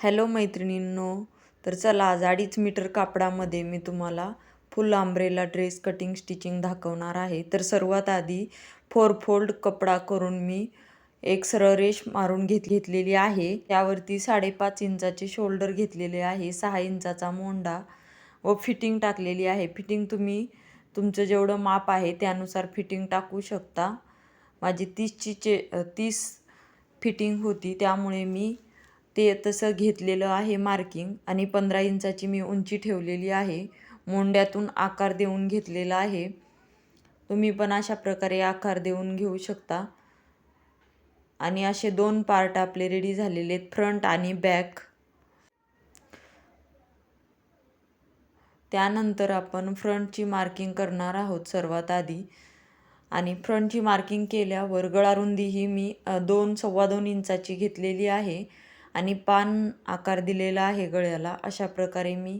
Hello मैत्रिणींनो तर चला आज अडीच मीटर कापडामध्ये मी तुम्हाला full umbrella dress cutting stitching दाखवणार आहे. तर सर्वात आधी फोर फोल्ड कपडा करून मी एक सरळ रेष मारून घेत घेतलेली आहे. त्यावरती साडेपाच इंचाचे शोल्डर घेतलेले आहे. सहा इंचाचा मोंडा व फिटिंग टाकलेली आहे. फिटिंग तुम्ही तुमचं जेवढं माप आहे त्यानुसार फिटिंग टाकू शकता. माझी तीसची चे तीस फिटिंग होती. त्यामुळे मी ते तसं घेतलेलं आहे मार्किंग आणि पंधरा इंचाची मी उंची ठेवलेली आहे. मोंड्यातून आकार देऊन घेतलेला आहे. तुम्ही पण अशा प्रकारे आकार देऊन घेऊ शकता. आणि असे दोन पार्ट आपले रेडी झालेले आहेत फ्रंट आणि बॅक त्यानंतर आपण फ्रंटची मार्किंग करणार आहोत सर्वात आधी. आणि फ्रंटची मार्किंग केल्यावर गळारुंदी ही मी दोन सव्वा दोन इंचाची घेतलेली आहे. आणि पान आकार दिलेला आहे गळ्याला. अशा प्रकारे मी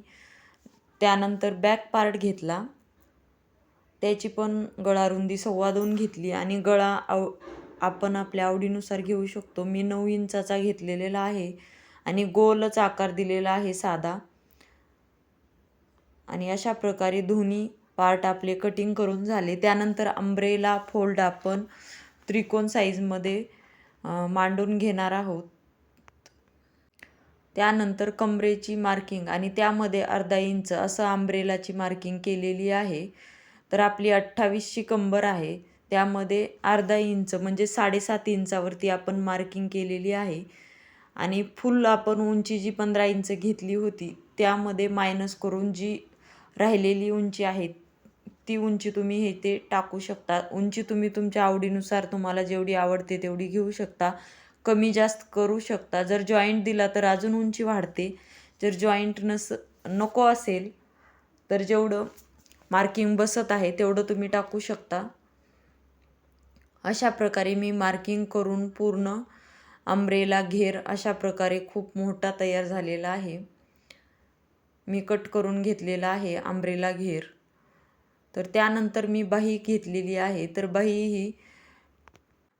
त्यानंतर बॅक पार्ट घेतला. त्याची पण गळारुंदी सव्वा दोन घेतली आणि गळा आव आपण आपल्या आवडीनुसार घेऊ शकतो. मी नऊ इंचाचा घेतलेला आहे आणि गोलच आकार दिलेला आहे साधा. आणि अशा प्रकारे दोन्ही पार्ट आपले कटिंग करून झाले. त्यानंतर अंब्रेला फोल्ड आपण त्रिकोण साईजमध्ये मांडून घेणार आहोत. त्यानंतर कमरेची मार्किंग आणि त्यामध्ये अर्धा इंच असं आंब्रेलाची मार्किंग केलेली आहे. तर आपली अठ्ठावीसची कंबर आहे. त्यामध्ये अर्धा इंच म्हणजे साडेसात इंचावरती आपण मार्किंग केलेली आहे. आणि फुल आपण उंची जी पंधरा इंच घेतली होती त्यामध्ये मायनस करून जी राहिलेली उंची आहे ती उंची तुम्ही हे ते टाकू शकता. उंची तुम्ही तुमच्या आवडीनुसार तुम्हाला जेवढी आवडते तेवढी घेऊ शकता. कमी जास्त करू शकता. जर जॉईंट दिला तर अजून उंची वाढते. जर जॉईंट नस नको असेल तर जेवढं मार्किंग बसत आहे तेवढं तुम्ही टाकू शकता. अशा प्रकारे मी मार्किंग करून पूर्ण आंब्रेला घेर अशा प्रकारे खूप मोठा तयार झालेला आहे. मी कट करून घेतलेला आहे आंब्रेला घेर. तर त्यानंतर मी बाही घेतलेली आहे. तर बाही ही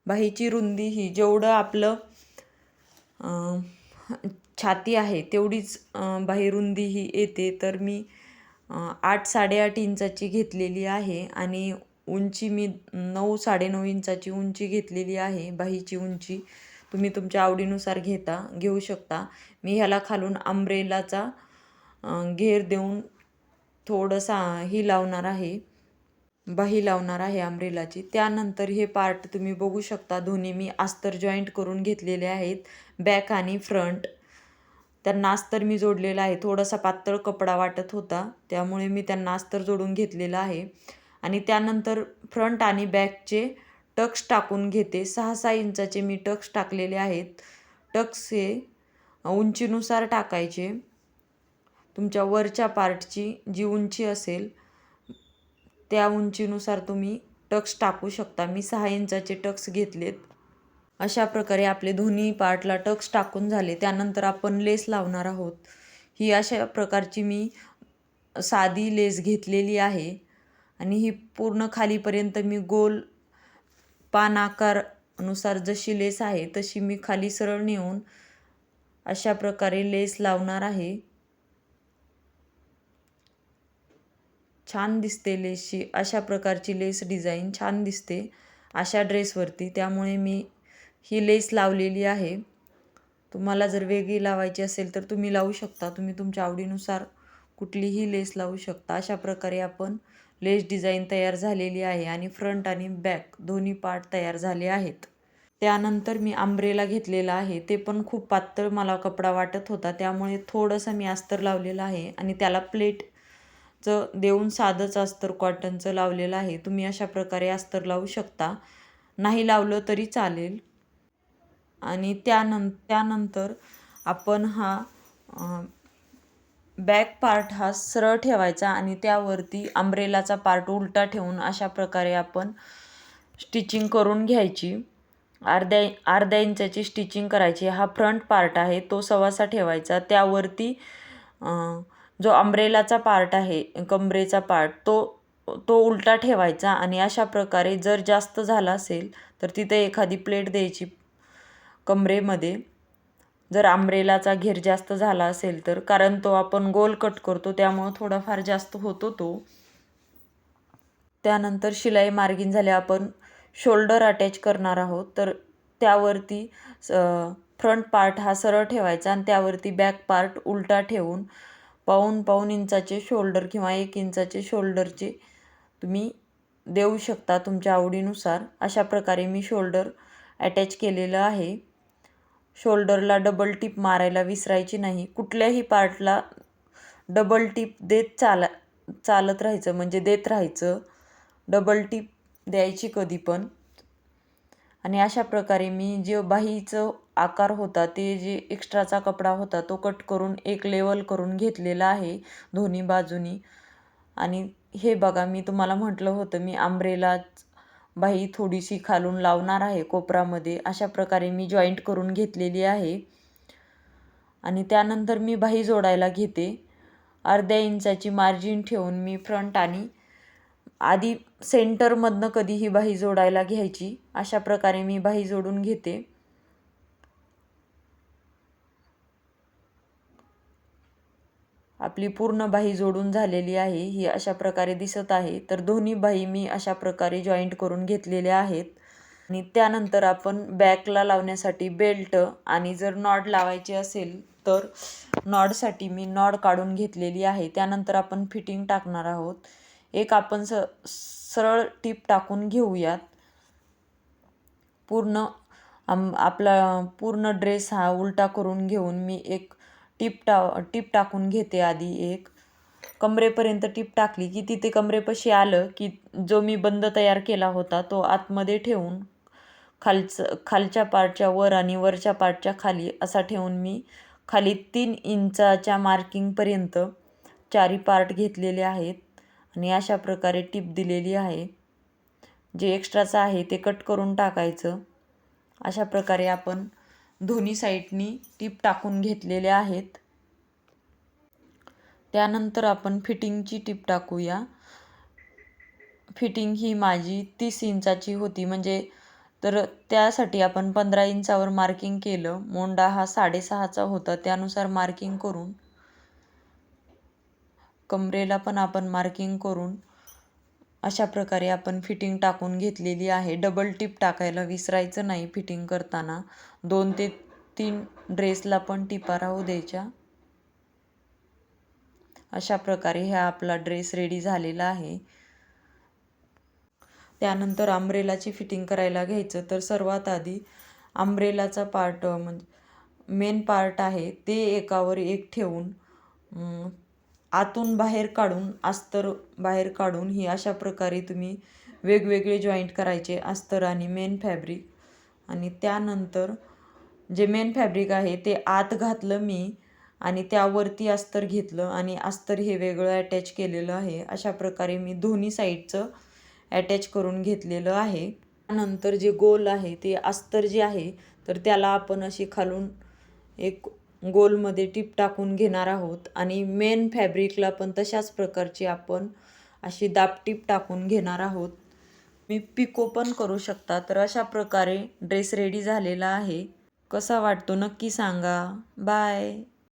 बाहीची रुंदी ही जेवढं आपलं छाती आहे तेवढीच बाही रुंदी ही येते. तर मी आठ साडेआठ इंचाची घेतलेली आहे आणि उंची मी नऊ साडेनऊ इंचाची उंची घेतलेली आहे बाहीची उंची. तुम्ही तुमच्या आवडीनुसार घेता घेऊ शकता. मी ह्याला खालून आंब्रेलाचा घेर देऊन थोडंसा ही लावणार आहे. बाही लावणार आहे अम्ब्रेलाची. त्यानंतर हे पार्ट तुम्ही बघू शकता. दोन्ही मी अस्तर जॉईंट करून घेतलेले आहेत. बॅक आणि फ्रंट त्यांना अस्तर मी जोडलेला आहे. थोडासा पातळ कपडा वाटत होता. त्यामुळे मी त्यांना अस्तर जोडून घेतलेला आहे. आणि त्यानंतर फ्रंट आणि बॅकचे टक्स टाकून घेते. सहा सहा इंचाचे मी टक्स टाकलेले आहेत. टक्स हे उंचीनुसार टाकायचे. तुमच्या वरच्या पार्टची जी उंची असेल त्या उंचीनुसार तुम्ही टक्स टाकू शकता. मी सहा इंचाचे टक्स घेतलेत. अशा प्रकारे आपले दोन्ही पार्टला टक्स टाकून झाले. त्यानंतर आपण लेस लावणार आहोत. ही अशा प्रकारची मी साधी लेस घेतलेली आहे. आणि ही पूर्ण खालीपर्यंत मी गोल पान आकारानुसार जशी लेस आहे तशी मी खाली सरळ नेऊन अशा प्रकारे लेस लावणार आहे. छान दिसते लेसची अशा प्रकारची लेस डिझाईन छान दिसते अशा ड्रेसवरती. त्यामुळे मी ही लेस लावलेली आहे. तुम्हाला जर वेगळी लावायची असेल तर तुम्ही लावू शकता. तुम्ही तुमच्या आवडीनुसार कुठलीही लेस लावू शकता. अशा प्रकारे आपण लेस डिझाईन तयार झालेली आहे आणि फ्रंट आणि बॅक दोन्ही पार्ट तयार झाले आहेत. त्यानंतर मी आंब्रेला घेतलेला आहे. ते पण खूप पातळ मला कपडा वाटत होता. त्यामुळे थोडंसं मी अस्तर लावलेलं आहे आणि त्याला प्लेट चं देऊन साधंच अस्तर कॉटनचं लावलेलं आहे. तुम्ही अशा प्रकारे अस्तर लावू शकता. नाही लावलं तरी चालेल. आणि त्यानं त्यानंतर आपण हा बॅक पार्ट हा सरळ ठेवायचा आणि त्यावरती आंब्रेलाचा पार्ट उलटा ठेवून अशा प्रकारे आपण स्टिचिंग करून घ्यायची. अर्ध्या अर्ध्या इंचाची स्टिचिंग करायची. हा फ्रंट पार्ट आहे तो सवासा ठेवायचा. त्यावरती जो अंब्रेलाचा पार्ट आहे कमरेचा पार्ट तो तो उलटा ठेवायचा आणि अशा प्रकारे जर जास्त झाला असेल तर तिथे एखादी प्लेट द्यायची कमरेमध्ये. जर आंब्रेलाचा घेर जास्त झाला असेल तर कारण तो आपण गोल कट करतो त्यामुळं थोडाफार जास्त होतो तो. त्यानंतर शिलाई मार्गिन झाले आपण शोल्डर अटॅच करणार आहोत. तर त्यावरती फ्रंट पार्ट हा सरळ ठेवायचा आणि त्यावरती बॅक पार्ट उलटा ठेवून पाऊन पाऊन इंचाचे शोल्डर किंवा एक इंचाचे शोल्डरचे तुम्ही देऊ शकता तुमच्या आवडीनुसार. अशा प्रकारे मी शोल्डर अटॅच केलेलं आहे. शोल्डरला डबल टिप मारायला विसरायची नाही. कुठल्याही पार्टला डबल टिप देत चाला चालत राहायचं म्हणजे देत राहायचं. डबल टिप द्यायची कधी पण. आणि अशा प्रकारे मी जे बाहीचं आकार होता ते जे एक्स्ट्राचा कपडा होता तो कट करून एक लेवल करून घेतलेला आहे दोन्ही बाजूनी. आणि हे बघा मी तुम्हाला म्हटलं होतं मी आंब्रेलाच बाही थोडीशी खालून लावणार आहे कोपरामध्ये. अशा प्रकारे मी जॉईंट करून घेतलेली आहे. आणि त्यानंतर मी बाही जोडायला घेते. अर्ध्या इंचाची मार्जिन ठेवून मी फ्रंट आणि आधी सेंटरमधनं कधीही बाही जोडायला घ्यायची. अशा प्रकारे मी बाही जोडून घेते. आपली पूर्ण बाही जोडून झालेली आहे ही अशा प्रकारे दिसत आहे. तर दोन्ही बाही मी अशा प्रकारे जॉईंट करून घेतलेल्या आहेत. आणि त्यानंतर आपण बॅकला लावण्यासाठी बेल्ट आणि जर नॉड लावायची असेल तर नॉडसाठी मी नॉड काढून घेतलेली आहे. त्यानंतर आपण फिटिंग टाकणार आहोत. एक आपण स सरळ टीप टाकून घेऊयात. पूर्ण आम आपला पूर्ण ड्रेस हा उलटा करून घेऊन मी एक टीप टा टीप टाकून घेते आधी एक. कमरेपर्यंत टीप टाकली की तिथे कमरेपाशी आलं की जो मी बंद तयार केला होता तो आतमध्ये ठेवून खालचं खालच्या पार्टच्या वर आणि वरच्या पार्टच्या खाली असा ठेवून मी खाली तीन इंचाच्या मार्किंगपर्यंत चारी पार्ट घेतलेले आहेत आणि अशा प्रकारे टीप दिलेली आहे. जे एक्स्ट्राचं आहे ते कट करून टाकायचं. अशा प्रकारे आपण दोन्ही साईडनी टीप टाकून घेतलेल्या आहेत. त्यानंतर आपण फिटिंगची टीप टाकूया. फिटिंग ही माझी तीस इंचाची होती. म्हणजे तर त्यासाठी आपण पंधरा इंचावर मार्किंग केलं. मोंडा हा साडेसहाचा होता. त्यानुसार मार्किंग करून कमरेला पण आपण मार्किंग करून अशा प्रकारे आपण फिटिंग टाकून घेतलेली आहे. डबल टिप टाकायला विसरायचं नाही फिटिंग करताना. दोन ते तीन ड्रेसला पण टिपा राहू द्यायच्या. अशा प्रकारे हा आपला ड्रेस रेडी झालेला आहे. त्यानंतर आंब्रेलाची फिटिंग करायला घ्यायचं. तर सर्वात आधी आंब्रेलाचा पार्ट म्हणजे मेन पार्ट आहे ते एकावर एक ठेवून आतून बाहेर काढून अस्तर बाहेर काढून ही अशा प्रकारे तुम्ही वेगवेगळे जॉईंट करायचे अस्तर आणि मेन फॅब्रिक आणि त्यानंतर जे मेन फॅब्रिक आहे ते आत घातलं मी आणि त्यावरती अस्तर घेतलं आणि अस्तर हे वेगळं अटॅच केलेलं आहे. अशा प्रकारे मी दोन्ही साईडचं अटॅच करून घेतलेलं आहे. त्यानंतर जे गोल आहे ते अस्तर जे आहे तर त्याला आपण अशी खालून एक गोलमध्ये टीप टाकून घेणार आहोत. आणि मेन फॅब्रिकला पण तशाच प्रकारची आपण अशी दापटीप टाकून घेणार आहोत. मी पिको पण करू शकता. तर अशा प्रकारे ड्रेस रेडी झालेला आहे. कसा वाटतो नक्की सांगा. बाय.